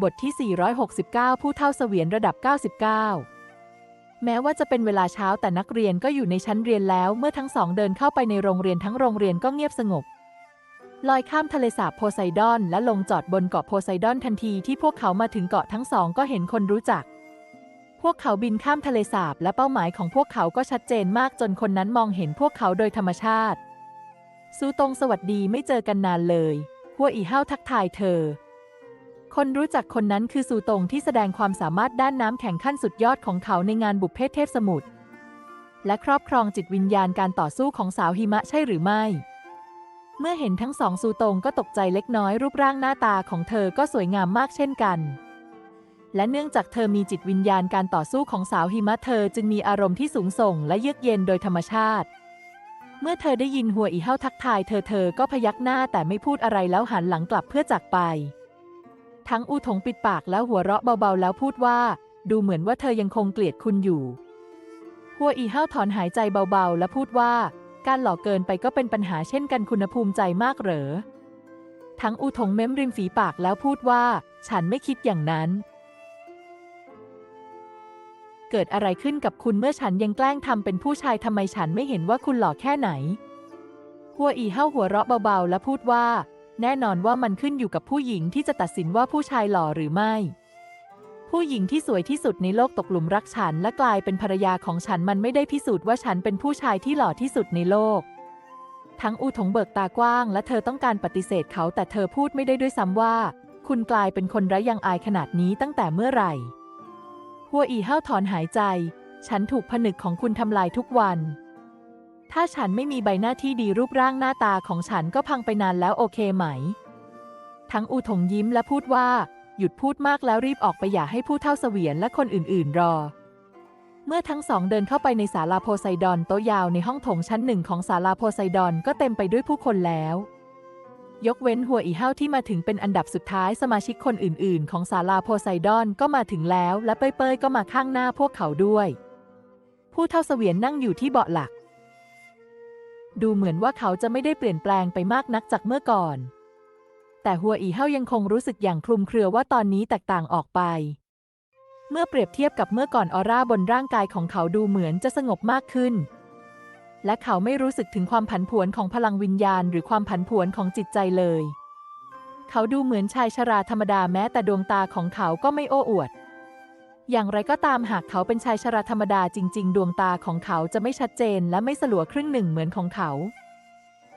บทที่ 469 ผู้เท่าเสวียนระดับ 99 แม้ว่าจะเป็นเวลาเช้าแต่นักเรียนก็อยู่ในชั้นเรียนแล้ว เมื่อทั้งสองเดินเข้าไปในโรงเรียนทั้งโรงเรียนก็เงียบสงบ ลอยข้ามทะเลสาบโพไซดอน และลงจอดบนเกาะโพไซดอนทันทีที่พวกเขามาถึงเกาะทั้งสองก็เห็นคนรู้จัก พวกเขาบินข้ามทะเลสาบและเป้าหมายของพวกเขาก็ชัดเจนมากจนคนนั้นมองเห็นพวกเขาโดยธรรมชาติซูตงสวัสดีไม่เจอกันนานเลย หัวอีห้าทักทายเธอ คนรู้จักคนนั้นคือซูตงที่แสดงความสามารถด้านน้ำแข็งขั้นสุดยอดของเขาในงานบุพเพเทพสมุทรและครอบครองจิตวิญญาณการต่อสู้ของสาวหิมะใช่หรือไม่ เมื่อเห็นทั้งสองซูตงก็ตกใจเล็กน้อยรูปร่างหน้าตาของเธอก็สวยงามมากเช่นกัน และเนื่องจากเธอมีจิตวิญญาณการต่อสู้ของสาวหิมะเธอจึงมีอารมณ์ที่สูงส่งและเยือกเย็นโดยธรรมชาติ เมื่อเธอได้ยินหัวอีเฮาทักทายเธอเธอก็พยักหน้าแต่ไม่พูดอะไรแล้วหันหลังกลับเพื่อจากไป ทั้งอูถงปิดปากแล้วหัวเราะเบาๆ แล้วพูดว่า ดูเหมือนว่าเธอยังคงเกลียดคุณอยู่หัวอีเฮาถอนหายใจเบาๆ และพูดว่า การหลอกเกินไปก็เป็นปัญหาเช่นกันคุณภูมิใจมากเหรอ ทั้งอูถงเม้มริมฝีปากแล้วพูดว่า ฉันไม่คิดอย่างนั้น เกิดอะไรขึ้นกับคุณเมื่อฉันยังแกล้งทำเป็นผู้ชายทำไมฉันไม่เห็นว่าคุณหล่อแค่ไหนหัวอีเฮาหัวเราะเบาๆ และพูดว่า แน่นอนว่ามันขึ้นอยู่กับผู้หญิงที่จะตัดสินว่าผู้ชายหล่อหรือไม่ ผู้หญิงที่สวยที่สุดในโลกตกหลุมรักฉันและกลายเป็นภรรยาของฉันมันไม่ได้พิสูจน์ว่าฉันเป็นผู้ชายที่หล่อที่สุดในโลก ทั้งอูถงเบิกตากว้าง และเธอต้องการปฏิเสธเขาแต่เธอพูดไม่ได้ด้วยซ้ำว่า คุณกลายเป็นคนไร้ยังอายขนาดนี้ตั้งแต่เมื่อไหร่ หัวอีเฮาถอนหายใจ ฉันถูกผนึกของคุณทำลายทุกวัน ถ้าฉันไม่มีใบหน้าที่ดีรูปร่างหน้าตาของฉันก็พังไปนานแล้วโอเคไหม ทั้งอูถงยิ้มและพูดว่า หยุดพูดมากแล้วรีบออกไปอย่าให้ผู้เท่าเสวียนและคนอื่นๆ รอ เมื่อทั้งสองเดินเข้าไปในศาลาโพไซดอนโต๊ะยาวในห้องโถงชั้นหนึ่งของศาลาโพไซดอนก็เต็มไปด้วยผู้คนแล้ว ยกเว้นหัวอีเฮาที่มาถึงเป็นอันดับสุดท้ายสมาชิกคนอื่น ๆ ของศาลาโพไซดอนก็มาถึงแล้ว และเป้ยๆก็มาข้างหน้าพวกเขาด้วย ผู้เท่าเสวียนนั่งอยู่ที่เบาะหลัก ดูเหมือนว่าเขาจะไม่ได้เปลี่ยนแปลงไปมากนักจากเมื่อก่อน แต่หัวอีเฮายังคงรู้สึกอย่างคลุมเครือว่าตอนนี้แตกต่างออกไป เมื่อเปรียบเทียบกับเมื่อก่อนออร่าบนร่างกายของเขาดูเหมือนจะสงบมากขึ้น และเขาไม่รู้สึกถึงความผันผวนของพลังวิญญาณ หรือความผันผวนของจิตใจเลย เขาดูเหมือนชายชราธรรมดาแม้แต่ดวงตาของเขาก็ไม่โอ้อวด อย่างไรก็ตามหากเขาเป็นชายชราธรรมดาจริง ๆ ดวงตาของเขาจะไม่ชัดเจนและไม่สลัวครึ่งหนึ่งเหมือนของเขา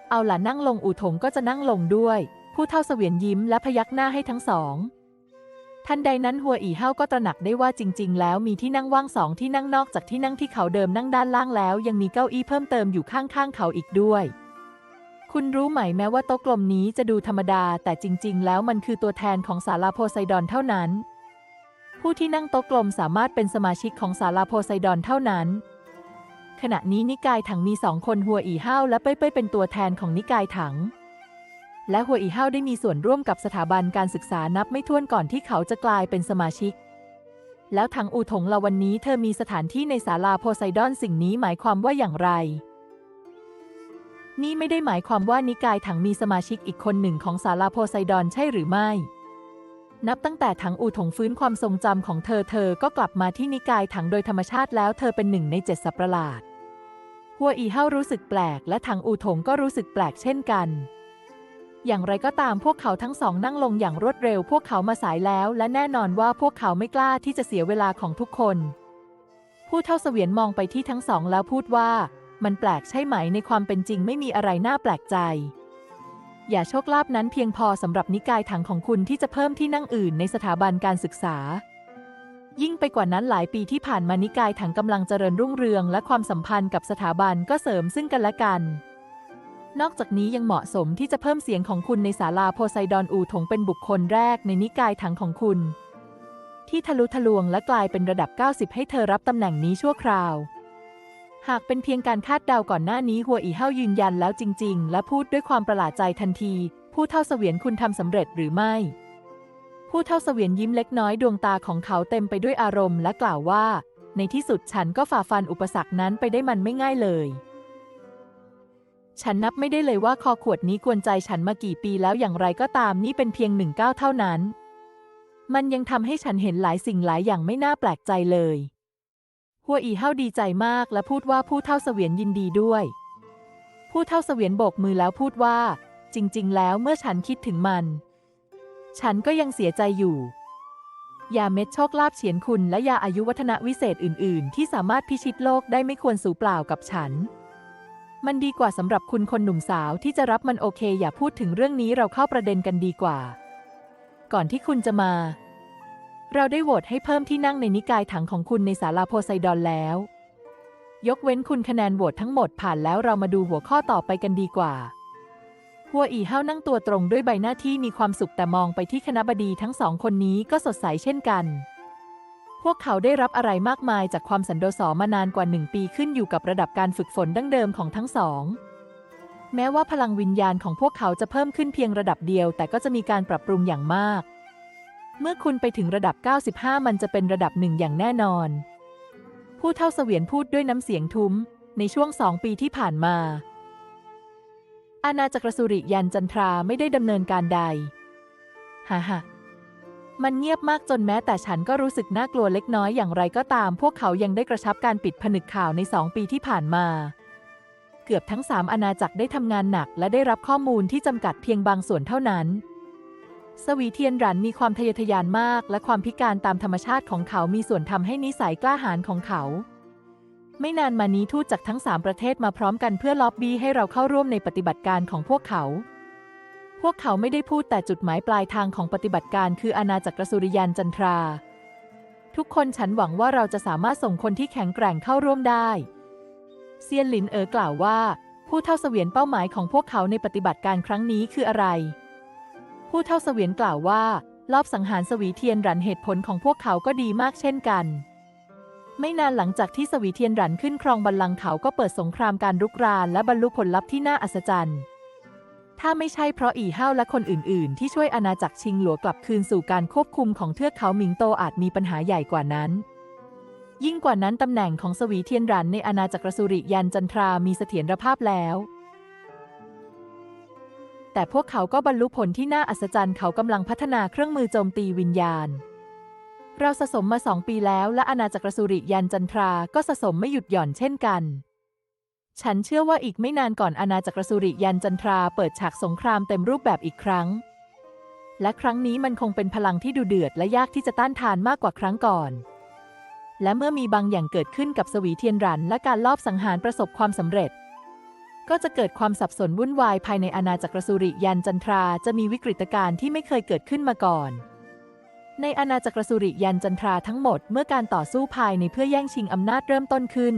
เอาล่ะนั่งลงอู่ถงก็จะนั่งลงด้วย ผู้เท่าเสวียนยิ้มและพยักหน้าให้ทั้งสองทันใดนั้นหัวอีเฮาก็ตระหนักได้ว่าจริง ๆ แล้วมีที่นั่งว่างสองที่นั่งนอกจากที่นั่งที่เขาเดิมนั่งด้านล่างแล้ว ยังมีเก้าอี้เพิ่มเติมอยู่ข้างๆเขาอีกด้วย คุณรู้ไหมแม้ว่าโต๊ะกลมนี้จะดูธรรมดา แต่จริง ๆ แล้วมันคือตัวแทนของศาลาโพไซดอนเท่านั้น ผู้ที่นั่งโต๊ะกลมสามารถเป็นสมาชิกของศาลาโพไซดอนเท่านั้น ขณะนี้นิกายถังมีสองคนหัวอีเฮาวและเป้ยเป้ยเป็นตัวแทนของนิกายถัง และหัวอีเฮาวได้มีส่วนร่วมกับสถาบันการศึกษานับไม่ถ้วนก่อนที่เขาจะกลายเป็นสมาชิก แล้วทางอูถงละวันนี้เธอมีสถานที่ในศาลาโพไซดอนสิ่งนี้หมายความว่าอย่างไรนี่ไม่ได้หมายความว่านิกายถังมีสมาชิกอีกคนหนึ่งของศาลาโพไซดอนใช่หรือไม่ นับตั้งแต่ถังอูถงฟื้นความทรงจำของเธอเธอก็กลับมาที่นิกายถังโดยธรรมชาติแล้วเธอเป็นหนึ่งในเจ็ดสัตว์ประหลาด หัวอีเฮารู้สึกแปลก และถังอูถงก็รู้สึกแปลกเช่นกัน อย่างไรก็ตามพวกเขาทั้งสองนั่งลงอย่างรวดเร็ว พวกเขามาสายแล้ว และแน่นอนว่าพวกเขาไม่กล้าที่จะเสียเวลาของทุกคน ผู้เท่าเสวียนมองไปที่ทั้งสองแล้วพูดว่า มันแปลกใช่ไหมในความเป็นจริงไม่มีอะไรน่าแปลกใจ อย่าโชคลาภนั้นเพียงพอสำหรับนิกายถังของคุณที่จะเพิ่มที่นั่งอื่นในสถาบันการศึกษา ยิ่งไปกว่านั้นหลายปีที่ผ่านมานิกายถังกำลังเจริญรุ่งเรือง และความสัมพันธ์กับสถาบันก็เสริมซึ่งกันและกัน นอกจากนี้ยังเหมาะสมที่จะเพิ่มเสียงของคุณในศาลาโพไซดอนอูถงเป็นบุคคลแรกในนิกายถังของคุณ ที่ทะลุทะลวงและกลายเป็นระดับ 90 ให้เธอรับตำแหน่งนี้ชั่วคราว หากเป็นเพียงการคาดเดาก่อนหน้านี้หัวอีเฮายืนยันแล้วจริง ๆ และพูดด้วยความประหลาดใจทันที ผู้เท่าเสวียนคุณทำสำเร็จหรือไม่ ผู้เท่าเสวียนยิ้มเล็กน้อยดวงตาของเขาเต็มไปด้วยอารมณ์และกล่าวว่า ในที่สุดฉันก็ฝ่าฟันอุปสรรคนั้นไปได้มันไม่ง่ายเลย ฉันนับไม่ได้เลยว่าคอขวดนี้กวนใจฉันมากี่ปีแล้วอย่างไรก็ตามนี่เป็นเพียงหนึ่งก้าวเท่านั้น มันยังทำให้ฉันเห็นหลายสิ่งหลายอย่างไม่น่าแปลกใจเลย หัวอีเฮาดีใจมากและพูดว่าผู้เท่าเสวียนยินดีด้วย ผู้เท่าเสวียนโบกมือแล้วพูดว่า จริง ๆ แล้วเมื่อฉันคิดถึงมัน ฉันก็ยังเสียใจอยู่ยาเม็ดโชคลาภเฉียนคุณและยาอายุวัฒนะวิเศษอื่น ๆ ที่สามารถพิชิตโลกได้ไม่ควรสูญเปล่ากับฉัน มันดีกว่าสำหรับคุณคนหนุ่มสาวที่จะรับมันโอเค อย่าพูดถึงเรื่องนี้เราเข้าประเด็นกันดีกว่า ก่อนที่คุณจะมา เราได้โหวตให้เพิ่มที่นั่งในนิกายถังของคุณในศาลาโพไซดอนแล้ว ยกเว้นคุณคะแนนโหวตทั้งหมดผ่านแล้วเรามาดูหัวข้อต่อไปกันดีกว่า หัวอีเฮานั่งตัวตรงด้วยใบหน้าที่มีความสุขแต่มองไปที่คณะบดีทั้งสองคนนี้ก็สดใสเช่นกัน พวกเขาได้รับอะไรมากมายจากความสันโดษมานานกว่าหนึ่งปีขึ้นอยู่กับระดับการฝึกฝนดั้งเดิมของทั้งสองแม้ว่าพลังวิญญาณของพวกเขาจะเพิ่มขึ้นเพียงระดับเดียว แต่ก็จะมีการปรับปรุงอย่างมาก เมื่อคุณไปถึงระดับ 95 มันจะเป็นระดับหนึ่งอย่างแน่นอน ผู้เท่าเสวียนพูดด้วยน้ำเสียงทุ้ม ในช่วงสองปีที่ผ่านมา อาณาจักรสุริยันจันทราไม่ได้ดำเนินการใด ฮ่าฮ่ามันเงียบมากจนแม้แต่ฉันก็รู้สึกน่ากลัวเล็กน้อยอย่างไรก็ตาม พวกเขายังได้กระชับการปิดผนึกข่าวในสองปีที่ผ่านมา เกือบทั้งสามอาณาจักรได้ทำงานหนักและได้รับข้อมูลที่จำกัดเพียงบางส่วนเท่านั้น สวีเทียนรันมีความทะเยอทะยานมาก และความพิการตามธรรมชาติของเขามีส่วนทำให้นิสัยกล้าหาญของเขา ไม่นานมานี้ทูตจากทั้งสามประเทศมาพร้อมกันเพื่อล็อบบี้ให้เราเข้าร่วมในปฏิบัติการของพวกเขา พวกเขาไม่ได้พูดแต่จุดหมายปลายทางของปฏิบัติการคืออาณาจักรสุริยันจันทรา ทุกคนฉันหวังว่าเราจะสามารถส่งคนที่แข็งแกร่งเข้าร่วมได้เซียนหลินเอ๋อกล่าวว่า ผู้เท่าเสวียนเป้าหมายของพวกเขาในปฏิบัติการครั้งนี้คืออะไร ผู้เท่าเสวียนกล่าวว่าลอบสังหารสวีเทียนรันเหตุผลของพวกเขาก็ดีมากเช่นกัน ไม่นานหลังจากที่สวีเทียนรันขึ้นครองบัลลังก์เขาก็เปิดสงครามการรุกรานและบรรลุผลลัพธ์ที่น่าอัศจรรย์ ถ้าไม่ใช่เพราะอีเฮาและคนอื่น ๆ ที่ช่วยอาณาจักรชิงหลัวกลับคืนสู่การควบคุมของเทือกเขาหมิงโตอาจมีปัญหาใหญ่กว่านั้นยิ่งกว่านั้นตำแหน่งของสวีเทียนรันในอาณาจักรสุริยันจันทรามีเสถียรภาพแล้ว แต่พวกเขาก็บรรลุผลที่น่าอัศจรรย์เขากำลังพัฒนาเครื่องมือโจมตีวิญญาณ เราสะสมมาสองปีแล้ว และอาณาจักรสุริยันจันทราก็สะสมไม่หยุดหย่อนเช่นกัน ฉันเชื่อว่าอีกไม่นานก่อนอาณาจักรสุริยันจันทราเปิดฉากสงครามเต็มรูปแบบอีกครั้ง และครั้งนี้มันคงเป็นพลังที่ดูเดือดและยากที่จะต้านทานมากกว่าครั้งก่อน และเมื่อมีบางอย่างเกิดขึ้นกับสวีเทียนรันและการลอบสังหารประสบความสำเร็จ ก็จะเกิดความสับสนวุ่นวายภายในอาณาจักรสุริยันจันทราจะมีวิกฤตการณ์ที่ไม่เคยเกิดขึ้นมาก่อน ในอาณาจักรสุริยันจันทราทั้งหมดเมื่อการต่อสู้ภายในเพื่อแย่งชิงอำนาจเริ่มต้นขึ้น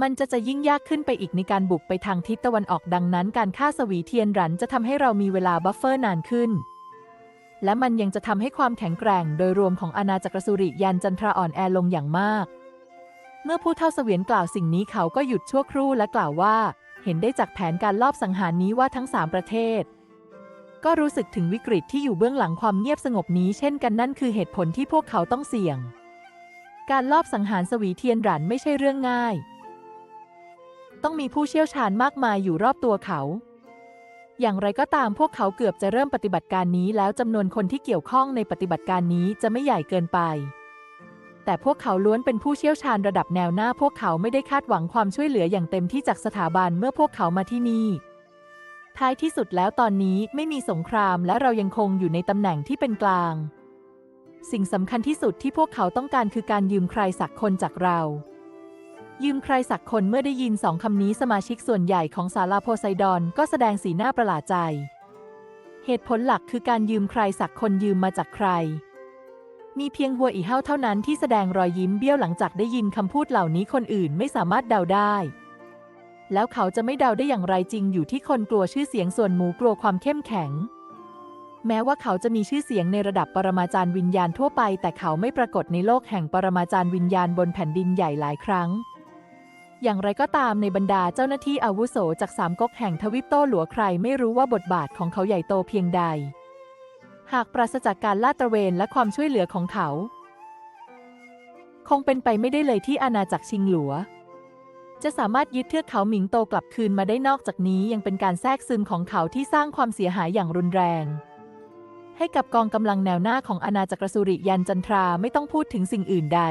มันจะจะยิ่งยากขึ้นไปอีกในการบุกไปทางทิศตะวันออกดังนั้น การฆ่าสวีเทียนรันจะทำให้เรามีเวลาบัฟเฟอร์นานขึ้น และมันยังจะทำให้ความแข็งแกร่ง โดยรวมของอาณาจักรสุริยันจันทราอ่อนแอลงอย่างมาก เมื่อผู้เท่าเสวียนกล่าวสิ่งนี้เขาก็หยุดชั่วครู่และกล่าวว่า ห็นได้จากแผนการลอบสังหารนี้ว่าทั้งสามประเทศ ก็รู้สึกถึงวิกฤตที่อยู่เบื้องหลังความเงียบสงบนี้เช่นกันนั่นคือเหตุผลที่พวกเขาต้องเสี่ยง การลอบสังหารสวีเทียนรันไม่ใช่เรื่องง่าย ต้องมีผู้เชี่ยวชาญมากมายอยู่รอบตัวเขาอย่างไรก็ตามพวกเขาเกือบจะเริ่มปฏิบัติการนี้แล้วจำนวนคนที่เกี่ยวข้องในปฏิบัติการนี้จะไม่ใหญ่เกินไป แต่พวกเขาล้วนเป็นผู้เชี่ยวชาญระดับแนวหน้าพวกเขาไม่ได้คาดหวังความช่วยเหลืออย่างเต็มที่จากสถาบันเมื่อพวกเขามาที่นี่ ท้ายที่สุดแล้วตอนนี้ไม่มีสงครามและเรายังคงอยู่ในตำแหน่งที่เป็นกลาง สิ่งสำคัญที่สุดที่พวกเขาต้องการคือการยืมใครสักคนจากเรายืมใครสักคนเมื่อได้ยินสองคำนี้สมาชิกส่วนใหญ่ของศาลาโพไซดอนก็แสดงสีหน้าประหลาดใจ เหตุผลหลักคือการยืมใครสักคนยืมมาจากใคร มีเพียงหัวอีเฮาเท่านั้นที่แสดงรอยยิ้มเบี้ยวหลังจากได้ยินคำพูดเหล่านี้คนอื่นไม่สามารถเดาได้ แล้วเขาจะไม่เดาได้อย่างไรจริงอยู่ที่คนกลัวชื่อเสียงส่วนหมูกลัวความเข้มแข็ง แม้ว่าเขาจะมีชื่อเสียงในระดับปรมาจารย์วิญญาณทั่วไป แต่เขาไม่ปรากฏในโลกแห่งปรมาจารย์วิญญาณบนแผ่นดินใหญ่หลายครั้ง อย่างไรก็ตามในบรรดาเจ้าหน้าที่อาวุโสจากสามก๊กแห่งทวิปโต้หลัวใครไม่รู้ว่าบทบาทของเขาใหญ่โตเพียงใด หากปราศจากการลาดตระเวนและความช่วยเหลือของเขา คงเป็นไปไม่ได้เลยที่อาณาจักรชิงหลัว จะสามารถยึดเทือกเขาหมิงโตกลับคืนมาได้นอกจากนี้ยังเป็นการแทรกซึมของเขาที่สร้างความเสียหายอย่างรุนแรง ให้กับกองกำลังแนวหน้าของอาณาจักรสุริยันจันทราไม่ต้องพูดถึงสิ่งอื่นใด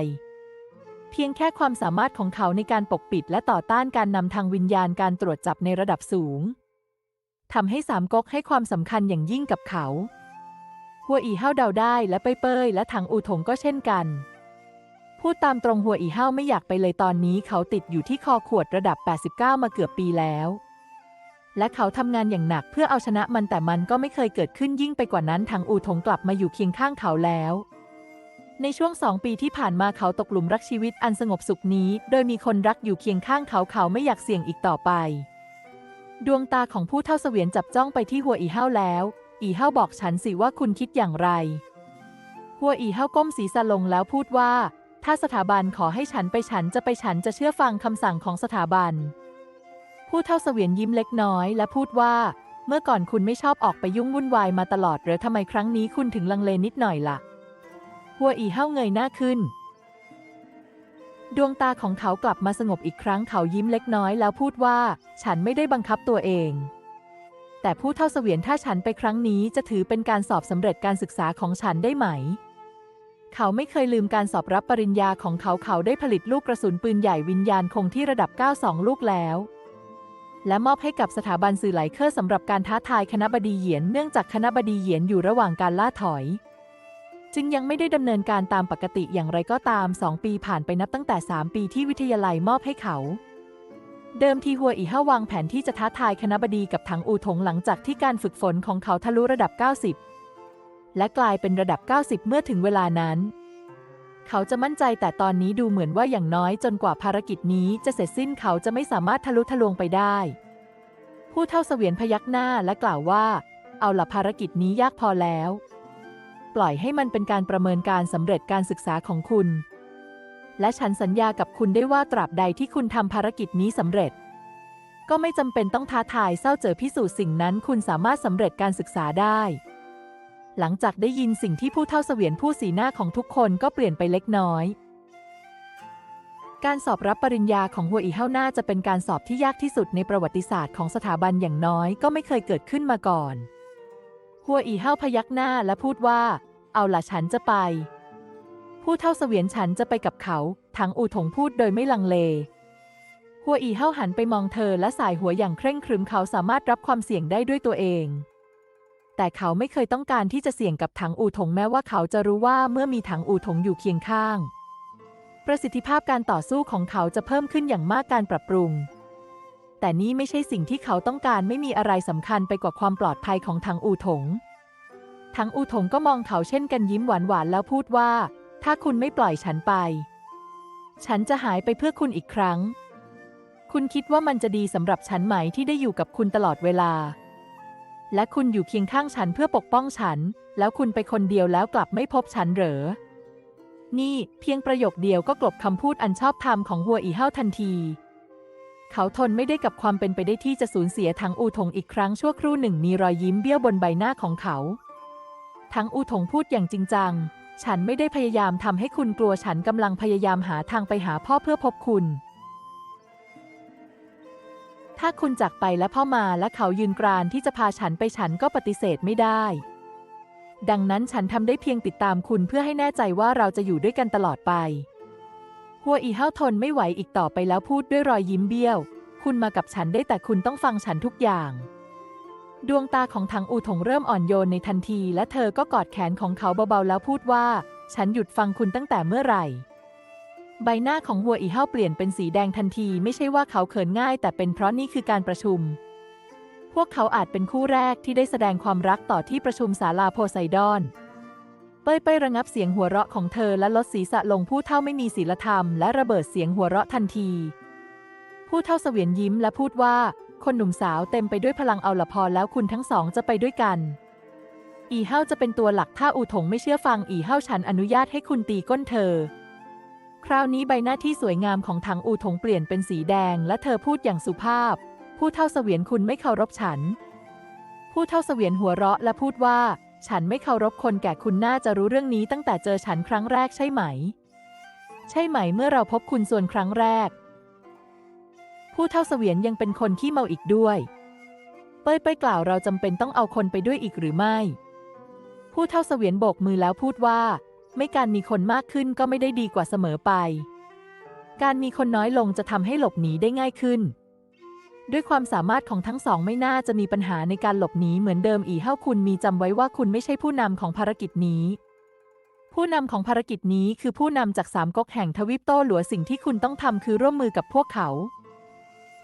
เพียงแค่ความสามารถของเขาในการปกปิดและต่อต้านการนำทางวิญญาณการตรวจจับในระดับสูงทำให้สามก๊กให้ความสำคัญอย่างยิ่งกับเขา หัวอีเฮาเดาได้และเป้ยเป้ยและถังอูถงก็เช่นกัน พูดตามตรงหัวอีเฮาไม่อยากไปเลยตอนนี้เขาติดอยู่ที่คอขวดระดับ 89 มาเกือบปีแล้ว และเขาทำงานอย่างหนักเพื่อเอาชนะมันแต่มันก็ไม่เคยเกิดขึ้นยิ่งไปกว่านั้นถังอูถงกลับมาอยู่เคียงข้างเขาแล้วในช่วงสองปีที่ผ่านมาเขาตกหลุมรักชีวิตอันสงบสุขนี้ โดยมีคนรักอยู่เคียงข้างเขาเขาไม่อยากเสี่ยงอีกต่อไป ดวงตาของผู้เท่าเสวียนจับจ้องไปที่หัวอีเฮาแล้ว อีเฮาบอกฉันสิว่าคุณคิดอย่างไร หัวอีเฮาก้มศีรษะลงแล้วพูดว่า ถ้าสถาบันขอให้ฉันไปฉันจะไปฉันจะเชื่อฟังคำสั่งของสถาบัน ผู้เท่าเสวียนยิ้มเล็กน้อยและพูดว่า เมื่อก่อนคุณไม่ชอบออกไปยุ่งวุ่นวายมาตลอดหรือทำไมครั้งนี้คุณถึงลังเลนิดหน่อยล่ะ หัวอีเฮาเงยหน้าขึ้น ดวงตาของเขากลับมาสงบอีกครั้งเขายิ้มเล็กน้อยแล้วพูดว่า ฉันไม่ได้บังคับตัวเอง แต่ผู้เท่าเสวียนถ้าฉันไปครั้งนี้จะถือเป็นการสอบสำเร็จการศึกษาของฉันได้ไหม เขาไม่เคยลืมการสอบรับปริญญาของเขาเขาได้ผลิตลูกกระสุนปืนใหญ่วิญญาณคงที่ระดับ 92 ลูกแล้ว และมอบให้กับสถาบันสื่อไหลเคอร์สำหรับการท้าทายคณะบดีเหยียนเนื่องจากคณะบดีเหยียนอยู่ระหว่างการล่าถอย จึงยังไม่ได้ดำเนินการตามปกติอย่างไรก็ตาม 2 ปีผ่านไปนับตั้งแต่ 3 ปีที่วิทยาลัยมอบให้เขา เดิมทีหัวอีห้าวางแผนที่จะท้าทายคณะบดีกับถังอูถงหลังจากที่การฝึกฝนของเขาทะลุระดับ 90 และกลายเป็นระดับ 90 เมื่อถึงเวลานั้น เขาจะมั่นใจแต่ตอนนี้ดูเหมือนว่าอย่างน้อยจนกว่าภารกิจนี้จะเสร็จสิ้นเขาจะไม่สามารถทะลุทะลวงไปได้ ผู้เท่าเสวียนพยักหน้าและกล่าวว่า เอาละภารกิจนี้ยากพอแล้ว ปล่อยให้มันเป็นการประเมินการสำเร็จการศึกษาของคุณ และฉันสัญญากับคุณได้ว่าตราบใดที่คุณทำภารกิจนี้สำเร็จ ก็ไม่จำเป็นต้องท้าทายเศร้าเจอพิสูจน์สิ่งนั้น คุณสามารถสำเร็จการศึกษาได้ หลังจากได้ยินสิ่งที่ผู้เท่าเสวียนผู้สีหน้าของทุกคนก็เปลี่ยนไปเล็กน้อย การสอบรับปริญญาของหัวอีเฮาน่าจะเป็นการสอบที่ยากที่สุดในประวัติศาสตร์ของสถาบันอย่างน้อยก็ไม่เคยเกิดขึ้นมาก่อน หัวอีเฮาพยักหน้าและพูดว่า เอาล่ะฉันจะไป ผู้เท่าเสวียนฉันจะไปกับเขาทั้งอูถงพูดโดยไม่ลังเล หัวอีเฮาหันไปมองเธอและสายหัวอย่างเคร่งครึมเขาสามารถรับความเสี่ยงได้ด้วยตัวเอง แต่เขาไม่เคยต้องการที่จะเสี่ยงกับถังอูถงแม้ว่าเขาจะรู้ว่าเมื่อมีถังอูถงอยู่เคียงข้าง ประสิทธิภาพการต่อสู้ของเขาจะเพิ่มขึ้นอย่างมากการปรับปรุง แต่นี่ไม่ใช่สิ่งที่เขาต้องการไม่มีอะไรสำคัญไปกว่าความปลอดภัยของถังอูถงถังอูถงก็มองเขาเช่นกันยิ้มหวานๆแล้วพูดว่า ถ้าคุณไม่ปล่อยฉันไป ฉันจะหายไปเพื่อคุณอีกครั้ง คุณคิดว่ามันจะดีสำหรับฉันไหมที่ได้อยู่กับคุณตลอดเวลา และคุณอยู่เคียงข้างฉันเพื่อปกป้องฉัน แล้วคุณไปคนเดียวแล้วกลับไม่พบฉันเหรอ นี่เพียงประโยคเดียวก็กลบคำพูดอันชอบธรรมของหัวอีเฮาทันที เขาทนไม่ได้กับความเป็นไปได้ที่จะสูญเสียทั้งอูถงอีกครั้งชั่วครู่หนึ่งมีรอยยิ้มเบี้ยวบนใบหน้าของเขา ทั้งอูถงพูดอย่างจริงจัง ฉันไม่ได้พยายามทำให้คุณกลัวฉันกำลังพยายามหาทางไปหาพ่อเพื่อพบคุณ ถ้าคุณจากไปและพ่อมาและเขายืนกรานที่จะพาฉันไปฉันก็ปฏิเสธไม่ได้ ดังนั้นฉันทำได้เพียงติดตามคุณเพื่อให้แน่ใจว่าเราจะอยู่ด้วยกันตลอดไป หัวอีเฮาทนไม่ไหวอีกต่อไปแล้วพูดด้วยรอยยิ้มเบี้ยว คุณมากับฉันได้แต่คุณต้องฟังฉันทุกอย่าง ดวงตาของถังอูถงเริ่มอ่อนโยนในทันที และเธอก็กอดแขนของเขาเบาๆแล้วพูดว่า ฉันหยุดฟังคุณตั้งแต่เมื่อไหร่ ใบหน้าของหัวอีเฮาเปลี่ยนเป็นสีแดงทันที ไม่ใช่ว่าเขาเขินง่าย แต่เป็นเพราะนี่คือการประชุม พวกเขาอาจเป็นคู่แรกที่ได้แสดงความรักต่อที่ประชุมศาลาโพไซดอน เป้ยเป้ยระงับเสียงหัวเราะของเธอและลดศีรษะลงผู้เท่าไม่มีศีลธรรมและระเบิดเสียงหัวเราะทันที ผู้เท่าเสวียนยิ้มและพูดว่า คนหนุ่มสาวเต็มไปด้วยพลังเอาละพอแล้วคุณทั้งสองจะไปด้วยกัน อีเฮาจะเป็นตัวหลักถ้าอูถงไม่เชื่อฟังอีเฮาฉันอนุญาตให้คุณตีก้นเธอ คราวนี้ใบหน้าที่สวยงามของถังอูถงเปลี่ยนเป็นสีแดง และเธอพูดอย่างสุภาพ ผู้เท่าเสวียนคุณไม่เคารพฉัน ผู้เท่าเสวียนหัวเราะและพูดว่า ฉันไม่เคารพคนแก่คุณน่าจะรู้เรื่องนี้ตั้งแต่เจอฉันครั้งแรกใช่ไหม ใช่ไหมเมื่อเราพบคุณส่วนครั้งแรก ผู้เท่าเสวียนยังเป็นคนขี้เมาอีกด้วย เป้ยไปกล่าวเราจำเป็นต้องเอาคนไปด้วยอีกหรือไม่ ผู้เท่าเสวียนโบกมือแล้วพูดว่า ไม่การมีคนมากขึ้นก็ไม่ได้ดีกว่าเสมอไป การมีคนน้อยลงจะทำให้หลบหนีได้ง่ายขึ้น ด้วยความสามารถของทั้งสองไม่น่าจะมีปัญหาในการหลบหนีเหมือนเดิมอีเฮ้าคุณมีจำไว้ว่าคุณไม่ใช่ผู้นำของภารกิจนี้ผู้นำของภารกิจนี้คือผู้นำจากสามก๊กแห่งทวีปโต้หลัวสิ่งที่คุณต้องทำคือร่วมมือกับพวกเขา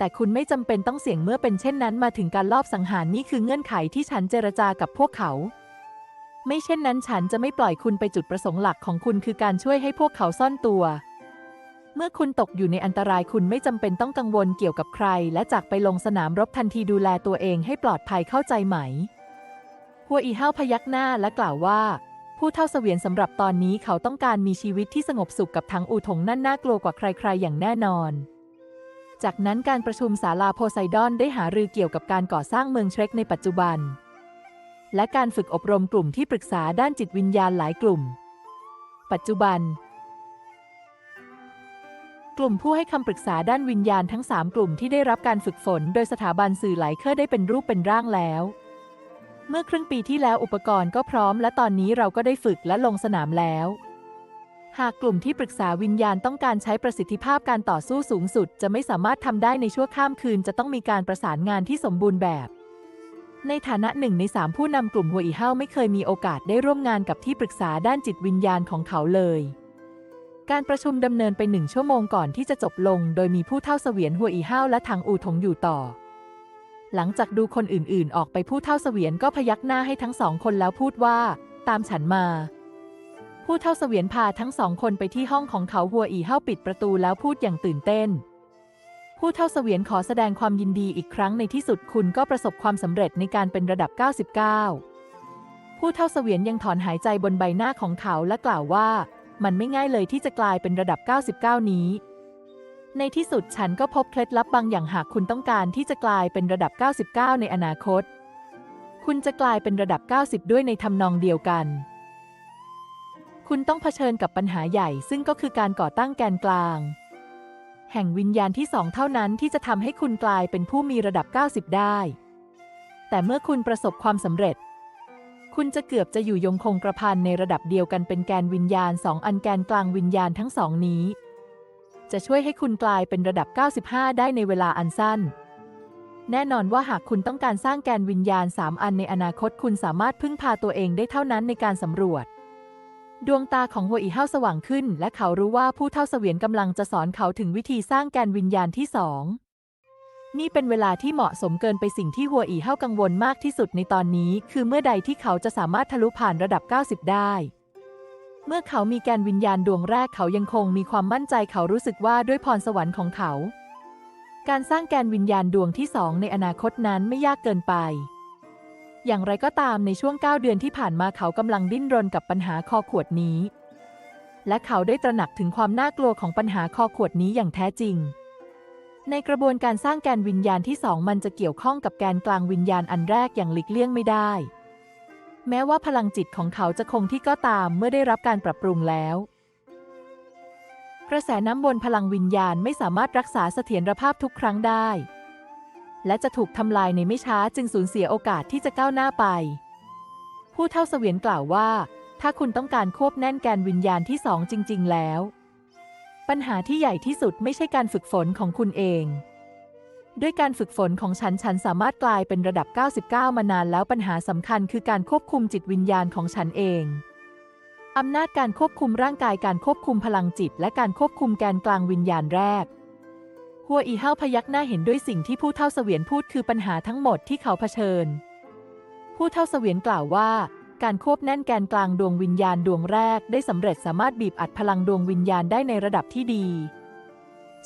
แต่คุณไม่จำเป็นต้องเสี่ยงเมื่อเป็นเช่นนั้นมาถึงการลอบสังหารนี่คือเงื่อนไขที่ฉันเจรจากับพวกเขา ไม่เช่นนั้นฉันจะไม่ปล่อยคุณไปจุดประสงค์หลักของคุณคือการช่วยให้พวกเขาซ่อนตัว เมื่อคุณตกอยู่ในอันตรายคุณไม่จำเป็นต้องกังวลเกี่ยวกับใคร และจากไปลงสนามรบทันทีดูแลตัวเองให้ปลอดภัยเข้าใจไหม หัวอีเฮ้าพยักหน้าและกล่าวว่าผู้เท่าเสวียนสำหรับตอนนี้เขาต้องการมีชีวิตที่สงบสุขกับทั้งอูถงนั่นน่ากลัวกว่าใครๆอย่างแน่นอน จากนั้นการประชุมศาลาโพไซดอนได้หารือเกี่ยวกับการก่อสร้างเมืองเทรคในปัจจุบัน และการฝึกอบรมกลุ่มที่ปรึกษาด้านจิตวิญญาณหลายกลุ่ม ปัจจุบัน กลุ่มผู้ให้คำปรึกษาด้านวิญญาณทั้ง 3 กลุ่มที่ได้รับการฝึกฝน โดยสถาบันสื่อหลายเครือได้เป็นรูปเป็นร่างแล้ว เมื่อครึ่งปีที่แล้วอุปกรณ์ก็พร้อม และตอนนี้เราก็ได้ฝึกและลงสนามแล้ว หากกลุ่มที่ปรึกษาวิญญาณต้องการใช้ประสิทธิภาพการต่อสู้สูงสุด จะไม่สามารถทำได้ในชั่วข้ามคืน จะต้องมีการประสานงานที่สมบูรณ์แบบ ในฐานะหนึ่งในสามผู้นำกลุ่มหัวอีเฮ้าไม่เคยมีโอกาสได้ร่วมงานกับที่ปรึกษาด้านจิตวิญญาณของเขาเลย การประชุมดำเนินไปหนึ่งชั่วโมงก่อนที่จะจบลง โดยมีผู้เท่าเสวียนหัวอีเฮ้าและทางอูถงอยู่ต่อ หลังจากดูคนอื่นๆ ออกไปผู้เท่าเสวียนก็พยักหน้าให้ทั้งสองคนแล้วพูดว่า ตามฉันมา ผู้เท่าเสวียนพาทั้งสองคนไปที่ห้องของเขาหัวอีเฮ้าปิดประตูแล้วพูดอย่างตื่นเต้น ผู้เท่าเสวียนขอแสดงความยินดีอีกครั้งในที่สุดคุณก็ประสบความสำเร็จในการเป็นระดับ 99 ผู้เท่าเสวียนยังถอนหายใจบนใบหน้าของเขาและกล่าวว่า มันไม่ง่ายเลยที่จะกลายเป็นระดับ 99 นี้ ในที่สุดฉันก็พบเคล็ดลับบางอย่างหากคุณต้องการที่จะกลายเป็นระดับ 99 ในอนาคต คุณจะกลายเป็นระดับ 90 ด้วยในทำนองเดียวกัน คุณต้องเผชิญกับปัญหาใหญ่ซึ่งก็คือการก่อตั้งแกนกลาง แห่งวิญญาณที่สองเท่านั้นที่จะทำให้คุณกลายเป็นผู้มีระดับ 90 ได้ แต่เมื่อคุณประสบความสำเร็จ คุณจะเกือบจะอยู่ยงคงกระพันในระดับเดียวกันเป็นแกนวิญญาณสองอันแกนกลางวิญญาณทั้งสองนี้ จะช่วยให้คุณกลายเป็นระดับ 95 ได้ในเวลาอันสั้นแน่นอนว่าหากคุณต้องการสร้างแกนวิญญาณ 3 อันในอนาคตคุณสามารถพึ่งพาตัวเองได้เท่านั้นในการสำรวจ ดวงตาของหัวอีเฮาสว่างขึ้น และเขารู้ว่าผู้เท่าเสวียนกำลังจะสอนเขาถึงวิธีสร้างแกนวิญญาณที่สองนี่เป็นเวลาที่เหมาะสมเกินไปสิ่งที่หัวอีเฮากังวลมากที่สุดในตอนนี้ คือเมื่อใดที่เขาจะสามารถทะลุผ่านระดับ 90 ได้ เมื่อเขามีแกนวิญญาณดวงแรกเขายังคงมีความมั่นใจเขารู้สึกว่าด้วยพรสวรรค์ของเขา การสร้างแกนวิญญาณดวงที่สองในอนาคตนั้นไม่ยากเกินไป อย่างไรก็ตามในช่วง 9 เดือนที่ผ่านมาเขากำลังดิ้นรนกับปัญหาคอขวดนี้ และเขาได้ตระหนักถึงความน่ากลัวของปัญหาคอขวดนี้อย่างแท้จริง ในกระบวนการสร้างแกนวิญญาณที่สองมันจะเกี่ยวข้องกับแกนกลางวิญญาณอันแรกอย่างหลีกเลี่ยงไม่ได้ แม้ว่าพลังจิตของเขาจะคงที่ก็ตามเมื่อได้รับการปรับปรุงแล้วกระแสน้ำบนพลังวิญญาณไม่สามารถรักษาเสถียรภาพทุกครั้งได้ และจะถูกทำลายในไม่ช้าจึงสูญเสียโอกาสที่จะก้าวหน้าไป ผู้เท่าเสวียนกล่าวว่า ถ้าคุณต้องการควบแน่นแกนวิญญาณที่สองจริง ๆ แล้ว ปัญหาที่ใหญ่ที่สุดไม่ใช่การฝึกฝนของคุณเอง ด้วยการฝึกฝนของฉันฉันสามารถกลายเป็นระดับ 99 มานานแล้วปัญหาสำคัญคือการควบคุมจิตวิญญาณของฉันเองอำนาจการควบคุมร่างกายการควบคุมพลังจิต และการควบคุมแกนกลางวิญญาณแรก หัวอีเฮ้าพยักหน้าเห็นด้วยสิ่งที่ผู้เท่าเสวียนพูดคือปัญหาทั้งหมดที่เขาเผชิญ ผู้เท่าเสวียนกล่าวว่า การควบแน่นแกนกลางดวงวิญญาณดวงแรกได้สำเร็จสามารถบีบอัดพลังดวงวิญญาณได้ในระดับที่ดี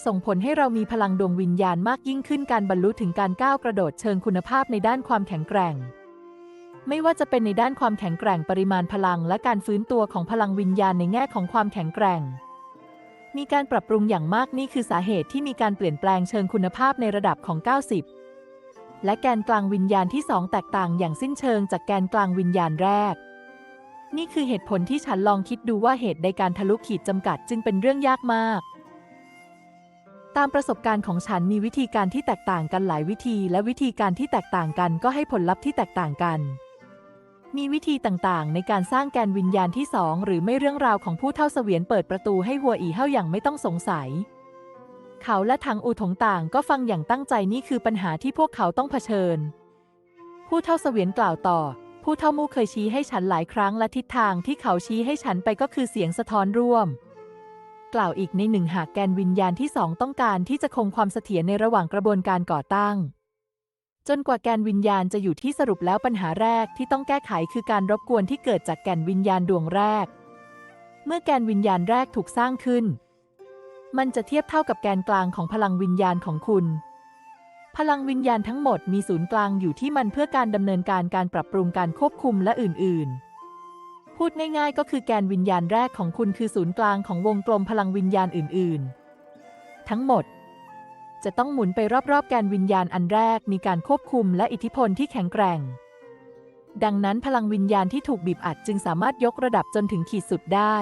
ส่งผลให้เรามีพลังดวงวิญญาณมากยิ่งขึ้นการบรรลุถึงการก้าวกระโดดเชิงคุณภาพในด้านความแข็งแกร่ง ไม่ว่าจะเป็นในด้านความแข็งแกร่งปริมาณพลังและการฟื้นตัวของพลังวิญญาณในแง่ของความแข็งแกร่ง มีการปรับปรุงอย่างมากนี่คือสาเหตุที่มีการเปลี่ยนแปลงเชิงคุณภาพในระดับของ 90 และแกนกลางวิญญาณที่สองแตกต่างอย่างสิ้นเชิงจากแกนกลางวิญญาณแรก นี่คือเหตุผลที่ฉันลองคิดดูว่าเหตุใดการทะลุขีดจำกัดจึงเป็นเรื่องยากมาก ตามประสบการณ์ของฉันมีวิธีการที่แตกต่างกันหลายวิธี และวิธีการที่แตกต่างกันก็ให้ผลลัพธ์ที่แตกต่างกัน มีวิธีต่างๆ ในการสร้างแกนวิญญาณที่สองหรือไม่เรื่องราวของผู้เท่าเสวียนเปิดประตูให้หัวอีเฮาอย่างไม่ต้องสงสัย เขาและทางอูถงต่างก็ฟังอย่างตั้งใจนี่คือปัญหาที่พวกเขาต้องเผชิญ ผู้เท่าเสวียนกล่าวต่อ ผู้เท่ามู่เคยชี้ให้ฉันหลายครั้งและทิศทางที่เขาชี้ให้ฉันไปก็คือเสียงสะท้อนร่วม กล่าวอีกในหนึ่งหากแกนวิญญาณที่สองต้องการที่จะคงความเสถียรในระหว่างกระบวนการก่อตั้ง จนกว่าแกนวิญญาณจะอยู่ที่สรุปแล้วปัญหาแรกที่ต้องแก้ไขคือการรบกวนที่เกิดจากแกนวิญญาณดวงแรก เมื่อแกนวิญญาณแรกถูกสร้างขึ้น มันจะเทียบเท่ากับแกนกลางของพลังวิญญาณของคุณ พลังวิญญาณทั้งหมดมีศูนย์กลางอยู่ที่มันเพื่อการดำเนินการการปรับปรุงการควบคุมและอื่น ๆ พูดง่าย ๆ ก็คือแกนวิญญาณแรกของคุณคือศูนย์กลางของวงกลมพลังวิญญาณอื่น ๆ ทั้งหมด จะต้องหมุนไปรอบๆแกนวิญญาณอันแรกมีการควบคุมและอิทธิพลที่แข็งแกร่ง ดังนั้นพลังวิญญาณที่ถูกบีบอัดจึงสามารถยกระดับจนถึงขีดสุดได้